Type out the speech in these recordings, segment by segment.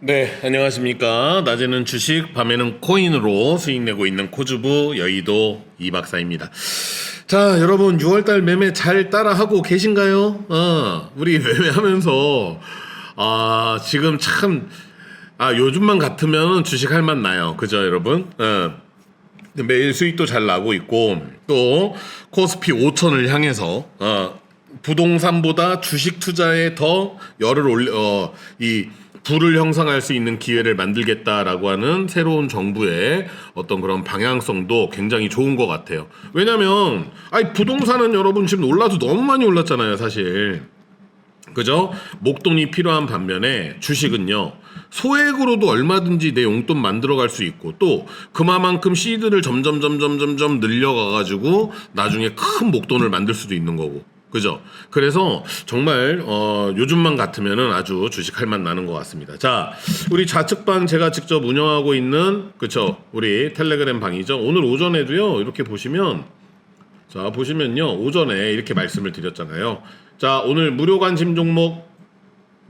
네, 안녕하십니까. 낮에는 주식, 밤에는 코인으로 수익 내고 있는 코주부 여의도 이 박사입니다. 자, 여러분 6월달 매매 잘 따라하고 계신가요? 어, 우리 매매하면서 아 지금 참 아 요즘만 같으면 주식 할 맛 나요. 그죠, 여러분? 어. 매일 수익도 잘 나고 있고 또 코스피 5천을 향해서 어, 부동산보다 주식 투자에 더 열을 올려 어, 이 부를 형성할 수 있는 기회를 만들겠다라고 하는 새로운 정부의 어떤 그런 방향성도 굉장히 좋은 것 같아요. 왜냐면 아니 부동산은 여러분 지금 올라도 너무 많이 올랐잖아요, 사실. 그죠? 목돈이 필요한 반면에 주식은요. 소액으로도 얼마든지 내 용돈 만들어 갈 수 있고 또 그만큼 시드를 점점 점점 점점 늘려가 가지고 나중에 큰 목돈을 만들 수도 있는 거고. 그죠? 그래서 정말 어 요즘만 같으면은 아주 주식할 맛 나는 것 같습니다. 자, 우리 좌측방 제가 직접 운영하고 있는 그쵸? 우리 텔레그램 방이죠. 오늘 오전에도요. 이렇게 보시면 자, 보시면요. 오전에 이렇게 말씀을 드렸잖아요. 자, 오늘 무료 관심 종목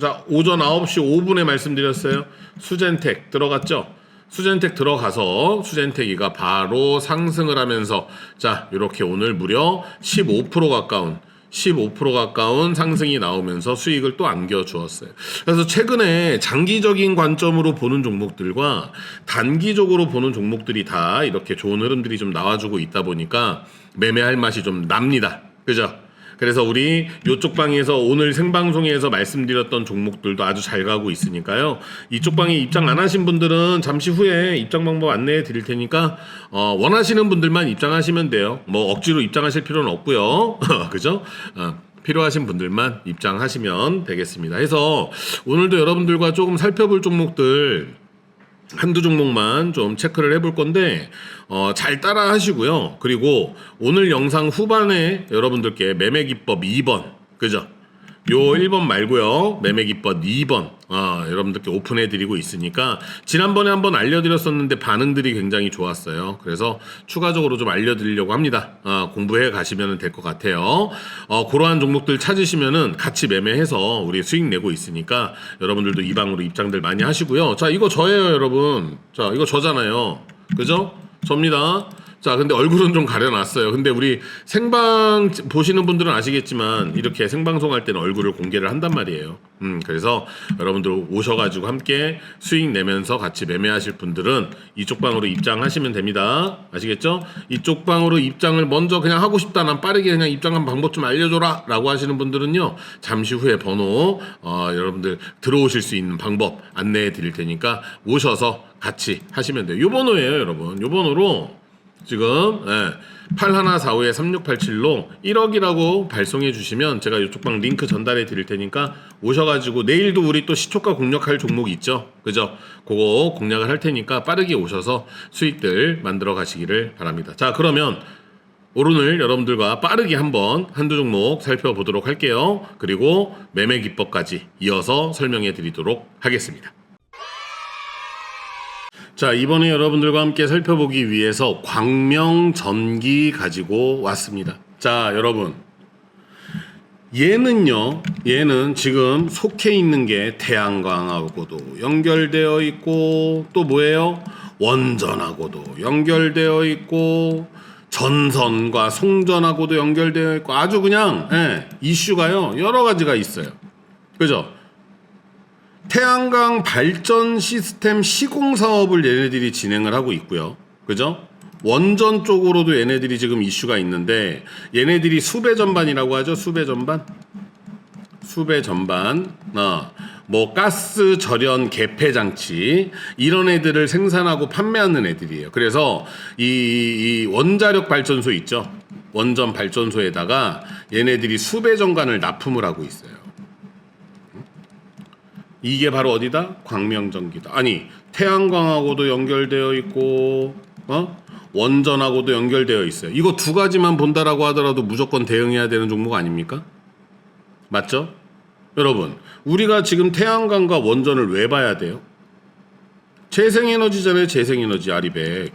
자, 오전 9시 5분에 말씀드렸어요. 수젠텍 들어갔죠? 수젠텍 들어가서 수젠텍이가 바로 상승을 하면서 자, 이렇게 오늘 무려 15% 가까운 15% 가까운 상승이 나오면서 수익을 또 안겨 주었어요. 그래서 최근에 장기적인 관점으로 보는 종목들과 단기적으로 보는 종목들이 다 이렇게 좋은 흐름들이 좀 나와주고 있다 보니까 매매할 맛이 좀 납니다. 그죠? 그래서 우리 요쪽 방에서 오늘 생방송에서 말씀드렸던 종목들도 아주 잘 가고 있으니까요. 이쪽 방에 입장 안 하신 분들은 잠시 후에 입장 방법 안내해 드릴 테니까 어, 원하시는 분들만 입장하시면 돼요. 뭐 억지로 입장하실 필요는 없고요. 그죠? 어. 필요하신 분들만 입장하시면 되겠습니다. 해서 오늘도 여러분들과 조금 살펴볼 종목들 한두 종목만 좀 체크를 해볼 건데 어, 잘 따라 하시고요. 그리고 오늘 영상 후반에 여러분들께 매매 기법 2번 그죠? 요 1번 말고요. 매매 기법 2번 어, 여러분들께 오픈해 드리고 있으니까 지난번에 한번 알려드렸었는데 반응들이 굉장히 좋았어요. 그래서 추가적으로 좀 알려드리려고 합니다. 어, 공부해 가시면 될 것 같아요. 어, 그러한 종목들 찾으시면은 같이 매매해서 우리 수익 내고 있으니까 여러분들도 이 방으로 입장들 많이 하시고요. 자 이거 저예요 여러분. 자 이거 저잖아요. 그죠? 접니다. 자, 근데 얼굴은 좀 가려놨어요. 근데 우리 생방 보시는 분들은 아시겠지만 이렇게 생방송 할 때는 얼굴을 공개를 한단 말이에요. 음, 그래서 여러분들 오셔가지고 함께 수익 내면서 같이 매매하실 분들은 이쪽 방으로 입장하시면 됩니다. 아시겠죠? 이쪽 방으로 입장을 먼저 그냥 하고 싶다. 난 빠르게 그냥 입장한 방법 좀 알려줘라. 라고 하시는 분들은요. 잠시 후에 번호, 어, 여러분들 들어오실 수 있는 방법 안내해 드릴 테니까 오셔서 같이 하시면 돼요. 요 번호예요, 여러분. 요 번호로 지금 예, 8145에 3687로 1억이라고 발송해 주시면 제가 이쪽 방 링크 전달해 드릴 테니까 오셔가지고 내일도 우리 또 시초가 공략할 종목이 있죠. 그죠? 그거 공략을 할 테니까 빠르게 오셔서 수익들 만들어 가시기를 바랍니다. 자, 그러면 오늘 여러분들과 빠르게 한번 한두 종목 살펴보도록 할게요. 그리고 매매 기법까지 이어서 설명해 드리도록 하겠습니다. 자, 이번에 여러분들과 함께 살펴보기 위해서 광명 전기 가지고 왔습니다. 자, 여러분. 얘는요, 얘는 지금 속해 있는 게 태양광하고도 연결되어 있고, 또 뭐예요? 원전하고도 연결되어 있고, 전선과 송전하고도 연결되어 있고, 아주 그냥, 예, 이슈가요, 여러 가지가 있어요. 그죠? 태양광 발전 시스템 시공 사업을 얘네들이 진행을 하고 있고요. 그죠? 원전 쪽으로도 얘네들이 지금 이슈가 있는데 얘네들이 수배 전반이라고 하죠. 수배 전반. 수배 전반. 어. 뭐 가스 절연 개폐 장치 이런 애들을 생산하고 판매하는 애들이에요. 그래서 이, 이 원자력 발전소 있죠. 원전 발전소에다가 얘네들이 수배 전관을 납품을 하고 있어요. 이게 바로 어디다? 광명전기다. 아니 태양광하고도 연결되어 있고 어? 원전하고도 연결되어 있어요. 이거 두 가지만 본다라고 하더라도 무조건 대응해야 되는 종목 아닙니까? 맞죠? 여러분, 우리가 지금 태양광과 원전을 왜 봐야 돼요? 재생에너지잖아요, 재생에너지 아리백.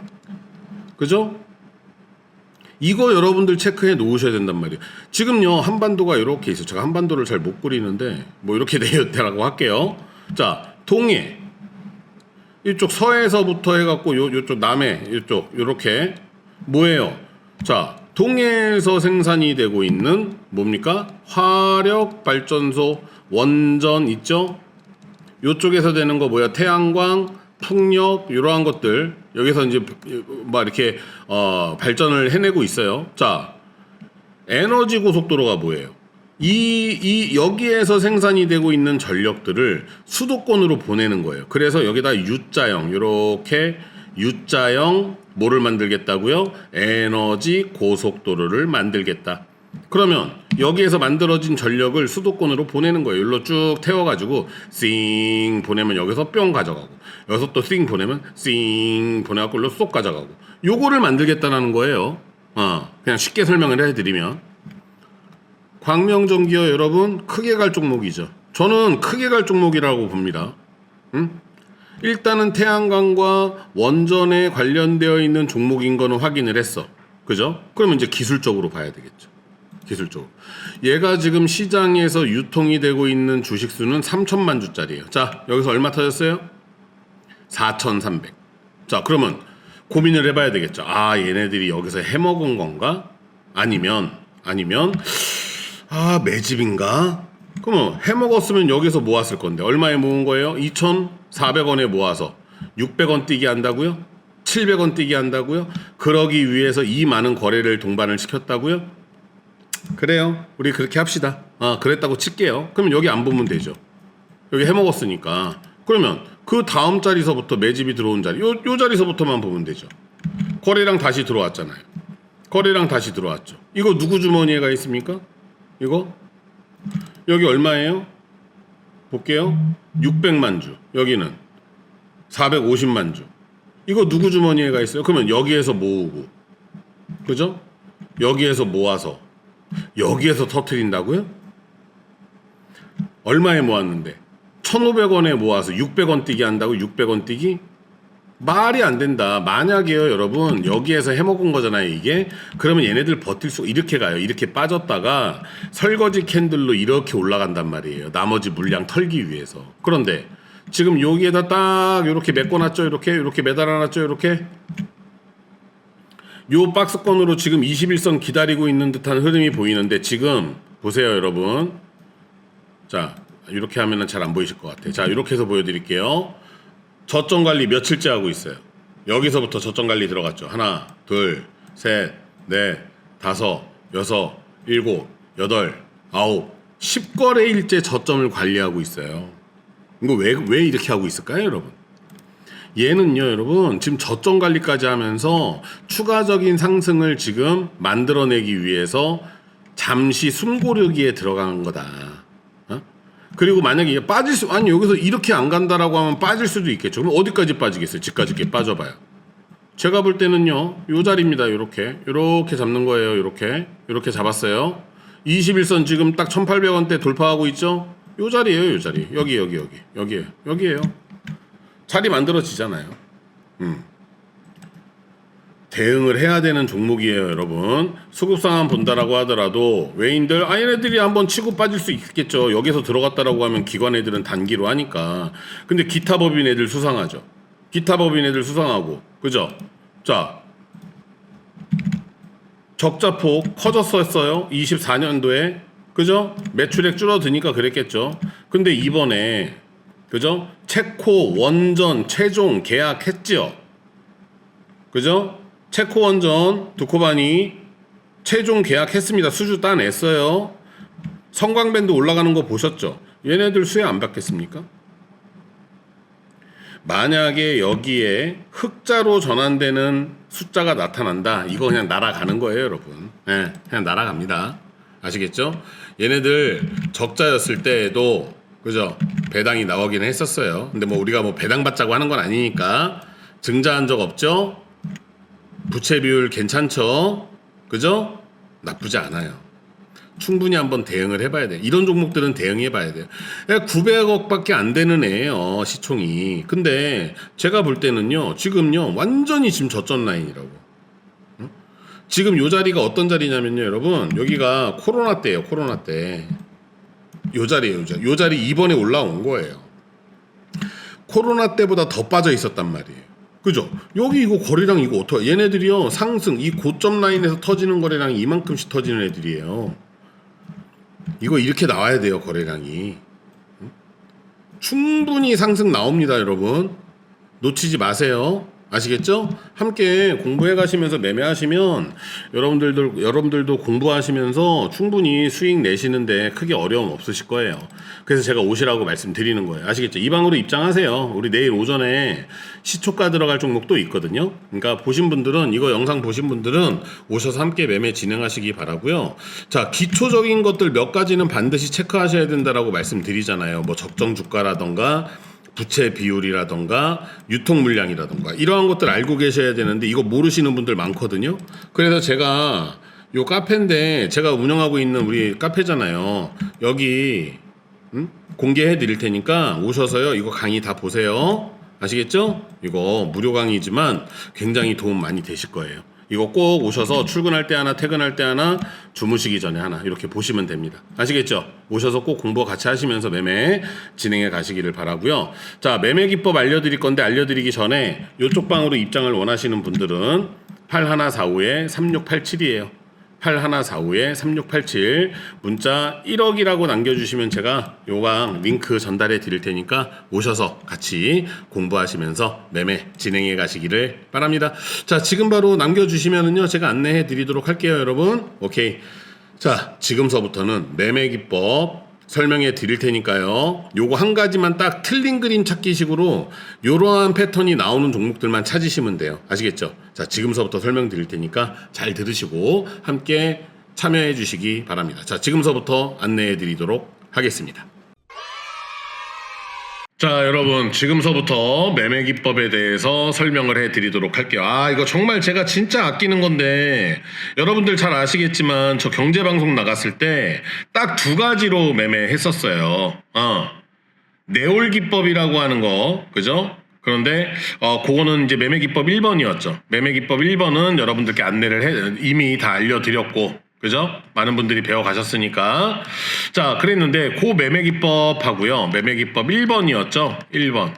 그죠? 이거 여러분들 체크해 놓으셔야 된단 말이에요. 지금요, 한반도가 이렇게 있어요. 제가 한반도를 잘 못 그리는데, 뭐 이렇게 되었다라고 할게요. 자, 동해. 이쪽 서에서부터 해갖고 요 요쪽 남해 이쪽 요렇게 뭐예요? 자 동해에서 생산이 되고 있는 뭡니까? 화력 발전소 원전 있죠? 요쪽에서 되는 거 뭐야? 태양광, 풍력 이러한 것들 여기서 이제 막 이렇게 어, 발전을 해내고 있어요. 자 에너지 고속도로가 뭐예요? 이, 이 여기에서 생산이 되고 있는 전력들을 수도권으로 보내는 거예요. 그래서 여기다 U자형 이렇게 U자형 뭐를 만들겠다고요? 에너지 고속도로를 만들겠다. 그러면 여기에서 만들어진 전력을 수도권으로 보내는 거예요. 일로 쭉 태워가지고 싱 보내면 여기서 뿅 가져가고 여기서 또싱 보내면 싱 보내갖고 일로 쏙 가져가고 요거를 만들겠다는 거예요. 어, 그냥 쉽게 설명을 해드리면 광명전기요 여러분 크게 갈 종목이죠. 저는 크게 갈 종목이라고 봅니다. 응? 일단은 태양광과 원전에 관련되어 있는 종목인 거는 확인을 했어. 그죠? 그러면 이제 기술적으로 봐야 되겠죠. 기술적으로. 얘가 지금 시장에서 유통이 되고 있는 주식 수는 3천만 주짜리예요. 자, 여기서 얼마 터졌어요? 4,300. 자, 그러면 고민을 해봐야 되겠죠. 아, 얘네들이 여기서 해먹은 건가? 아니면, 아니면, 아, 매집인가? 그러면 해먹었으면 여기서 모았을 건데, 얼마에 모은 거예요? 2,400원에 모아서 600원 뛰게 한다고요? 700원 뛰게 한다고요? 그러기 위해서 이 많은 거래를 동반을 시켰다고요? 그래요. 우리 그렇게 합시다. 아, 그랬다고 칠게요. 그러면 여기 안 보면 되죠. 여기 해먹었으니까. 그러면 그 다음 자리서부터 매집이 들어온 자리, 요, 요 자리서부터만 보면 되죠. 거래량 다시 들어왔잖아요. 거래량 다시 들어왔죠. 이거 누구 주머니에 가 있습니까? 이거? 여기 얼마예요? 볼게요. 600만 주. 여기는 450만 주. 이거 누구 주머니에 가 있어요? 그러면 여기에서 모으고. 그죠? 여기에서 모아서 여기에서 터트린다고요? 얼마에 모았는데? 1,500원에 모아서 600원 뛰기 한다고 600원 뛰기? 말이 안 된다. 만약에요, 여러분, 여기에서 해먹은 거잖아요, 이게. 그러면 얘네들 버틸 수, 이렇게 가요. 이렇게 빠졌다가 설거지 캔들로 이렇게 올라간단 말이에요. 나머지 물량 털기 위해서. 그런데 지금 여기에다 딱 이렇게 메꿔놨죠, 이렇게, 이렇게 매달아놨죠, 이렇게. 요 박스권으로 지금 21선 기다리고 있는 듯한 흐름이 보이는데 지금 보세요 여러분. 자 이렇게 하면은 잘 안 보이실 것 같아요. 자 이렇게 해서 보여드릴게요. 저점 관리 며칠째 하고 있어요. 여기서부터 저점 관리 들어갔죠. 하나 둘셋넷 다섯 여섯 일곱 여덟 아홉. 10거래일째 저점을 관리하고 있어요. 이거 왜, 왜 이렇게 하고 있을까요 여러분 얘는요, 여러분, 지금 저점 관리까지 하면서 추가적인 상승을 지금 만들어내기 위해서 잠시 숨고르기에 들어간 거다. 어? 그리고 만약에 빠질 수, 아니, 여기서 이렇게 안 간다라고 하면 빠질 수도 있겠죠. 그럼 어디까지 빠지겠어요? 집까지 이렇게 빠져봐요. 제가 볼 때는요, 요 자리입니다. 요렇게. 요렇게 잡는 거예요. 요렇게. 요렇게 잡았어요. 21선 지금 딱 1800원대 돌파하고 있죠? 요 자리예요, 요 자리. 여기, 여기, 여기. 여기에요. 여기에요. 자리 만들어지잖아요. 음. 대응을 해야 되는 종목이에요, 여러분. 수급 상황 본다라고 하더라도 외인들 아 얘네들이 한번 치고 빠질 수 있겠죠. 여기서 들어갔다라고 하면 기관 애들은 단기로 하니까. 근데 기타 법인 애들 수상하죠. 기타 법인 애들 수상하고. 그죠? 자. 적자폭 커졌었어요. 24년도에. 그죠? 매출액 줄어드니까 그랬겠죠. 근데 이번에 그죠? 체코 원전 최종 계약했지요. 그죠? 체코 원전 두코바니 최종 계약했습니다. 수주 따냈어요. 성광밴드 올라가는 거 보셨죠? 얘네들 수혜 안 받겠습니까? 만약에 여기에 흑자로 전환되는 숫자가 나타난다. 이거 그냥 날아가는 거예요, 여러분. 예, 네, 그냥 날아갑니다. 아시겠죠? 얘네들 적자였을 때에도 그죠? 배당이 나오긴 했었어요. 근데 뭐 우리가 뭐 배당 받자고 하는 건 아니니까 증자한 적 없죠? 부채 비율 괜찮죠? 그죠? 나쁘지 않아요. 충분히 한번 대응을 해봐야 돼. 이런 종목들은 대응해봐야 돼요. 900억밖에 안 되는 애예요 시총이. 근데 제가 볼 때는요, 지금요 완전히 지금 저점 라인이라고. 지금 요 자리가 어떤 자리냐면요, 여러분 여기가 코로나 때예요, 코로나 때. 요 자리에요, 요 자리. 요 자리 이번에 올라온 거예요. 코로나 때보다 더 빠져 있었단 말이에요. 그죠? 여기 이거 거래량 이거 어떻게 얘네들이요 상승 이 고점 라인에서 터지는 거래량이 이만큼씩 터지는 애들이에요. 이거 이렇게 나와야 돼요 거래량이. 응? 충분히 상승 나옵니다 여러분. 놓치지 마세요. 아시겠죠? 함께 공부해 가시면서 매매하시면 여러분들도 여러분들도 공부하시면서 충분히 수익 내시는데 크게 어려움 없으실 거예요. 그래서 제가 오시라고 말씀드리는 거예요. 아시겠죠? 이 방으로 입장하세요. 우리 내일 오전에 시초가 들어갈 종목도 있거든요. 그러니까 보신 분들은 이거 영상 보신 분들은 오셔서 함께 매매 진행하시기 바라고요. 자, 기초적인 것들 몇 가지는 반드시 체크하셔야 된다라고 말씀드리잖아요. 뭐 적정 주가라던가 부채 비율이라던가 유통 물량이라던가 이러한 것들 알고 계셔야 되는데 이거 모르시는 분들 많거든요. 그래서 제가 요 카페인데 제가 운영하고 있는 우리 카페잖아요. 여기 음? 공개해 드릴 테니까 오셔서요. 이거 강의 다 보세요. 아시겠죠? 이거 무료 강의지만 굉장히 도움 많이 되실 거예요. 이거 꼭 오셔서 출근할 때 하나, 퇴근할 때 하나, 주무시기 전에 하나 이렇게 보시면 됩니다. 아시겠죠? 오셔서 꼭 공부 같이 하시면서 매매 진행해 가시기를 바라고요. 자, 매매 기법 알려드릴 건데 알려드리기 전에 이쪽 방으로 입장을 원하시는 분들은 8145에 3687이에요. 8145에 3687 문자 1억이라고 남겨주시면 제가 요강 링크 전달해 드릴 테니까 오셔서 같이 공부하시면서 매매 진행해 가시기를 바랍니다. 자 지금 바로 남겨주시면은요 제가 안내해 드리도록 할게요 여러분. 오케이. 자 지금서부터는 매매 기법 설명해 드릴 테니까요. 요거 한 가지만 딱 틀린 그림 찾기식으로 요러한 패턴이 나오는 종목들만 찾으시면 돼요. 아시겠죠? 자, 지금서부터 설명 드릴 테니까 잘 들으시고 함께 참여해 주시기 바랍니다. 자, 지금서부터 안내해 드리도록 하겠습니다. 자, 여러분, 지금서부터 매매 기법에 대해서 설명을 해 드리도록 할게요. 아, 이거 정말 제가 진짜 아끼는 건데, 여러분들 잘 아시겠지만, 저 경제방송 나갔을 때, 딱 두 가지로 매매했었어요. 어. 내올 기법이라고 하는 거, 그죠? 그런데, 어, 그거는 이제 매매 기법 1번이었죠. 매매 기법 1번은 여러분들께 안내를 해, 이미 다 알려드렸고, 그죠? 많은 분들이 배워가셨으니까. 자, 그랬는데, 그 매매 기법 하고요. 매매 기법 1번이었죠. 1번.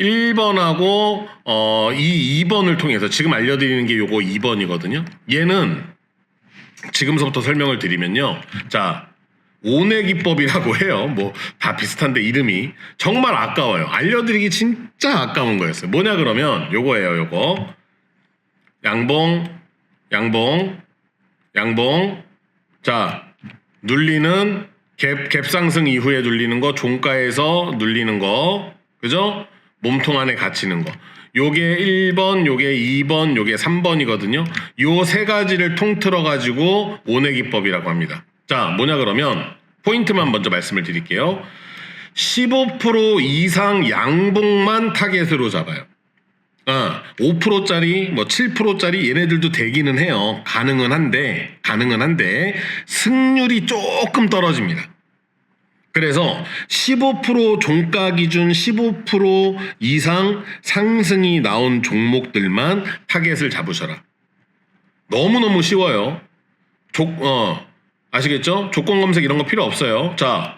1번하고, 어, 이 2번을 통해서 지금 알려드리는 게 요거 2번이거든요. 얘는 지금서부터 설명을 드리면요. 자, 오내 기법이라고 해요. 뭐, 다 비슷한데 이름이. 정말 아까워요. 알려드리기 진짜 아까운 거였어요. 뭐냐 그러면 요거예요, 요거. 양봉, 양봉, 양봉. 자, 눌리는 갭, 갭 상승 이후에 눌리는 거, 종가에서 눌리는 거. 그죠? 몸통 안에 갇히는 거. 요게 1번, 요게 2번, 요게 3번이거든요. 요 세 가지를 통틀어 가지고 오내 기법이라고 합니다. 자, 뭐냐 그러면 포인트만 먼저 말씀을 드릴게요. 15% 이상 양봉만 타겟으로 잡아요. 아, 5%짜리, 뭐 7%짜리 얘네들도 되기는 해요. 가능은 한데, 가능은 한데, 승률이 조금 떨어집니다. 그래서 15% 종가 기준 15% 이상 상승이 나온 종목들만 타겟을 잡으셔라. 너무너무 쉬워요. 조, 어, 아시겠죠? 조건 검색 이런 거 필요 없어요. 자,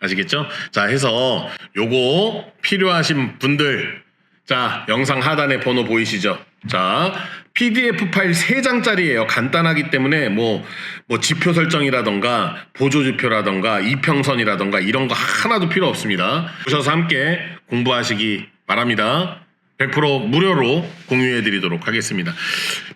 아시겠죠? 자 해서 요거 필요하신 분들 자, 영상 하단에 번호 보이시죠? 자, PDF 파일 3장짜리예요. 간단하기 때문에 뭐, 뭐 지표 설정이라던가 보조 지표라던가 이평선이라던가 이런 거 하나도 필요 없습니다. 오셔서 함께 공부하시기 바랍니다. 100% 무료로 공유해 드리도록 하겠습니다.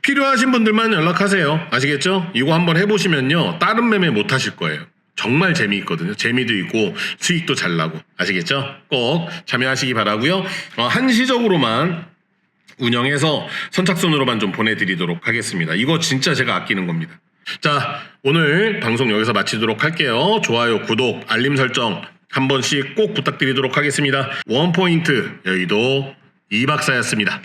필요하신 분들만 연락하세요. 아시겠죠? 이거 한번 해보시면요. 다른 매매 못 하실 거예요. 정말 재미있거든요. 재미도 있고 수익도 잘 나고 아시겠죠? 꼭 참여하시기 바라고요. 어, 한시적으로만 운영해서 선착순으로만 좀 보내드리도록 하겠습니다. 이거 진짜 제가 아끼는 겁니다. 자 오늘 방송 여기서 마치도록 할게요. 좋아요, 구독, 알림 설정 한 번씩 꼭 부탁드리도록 하겠습니다. 원포인트 여의도 이 박사였습니다.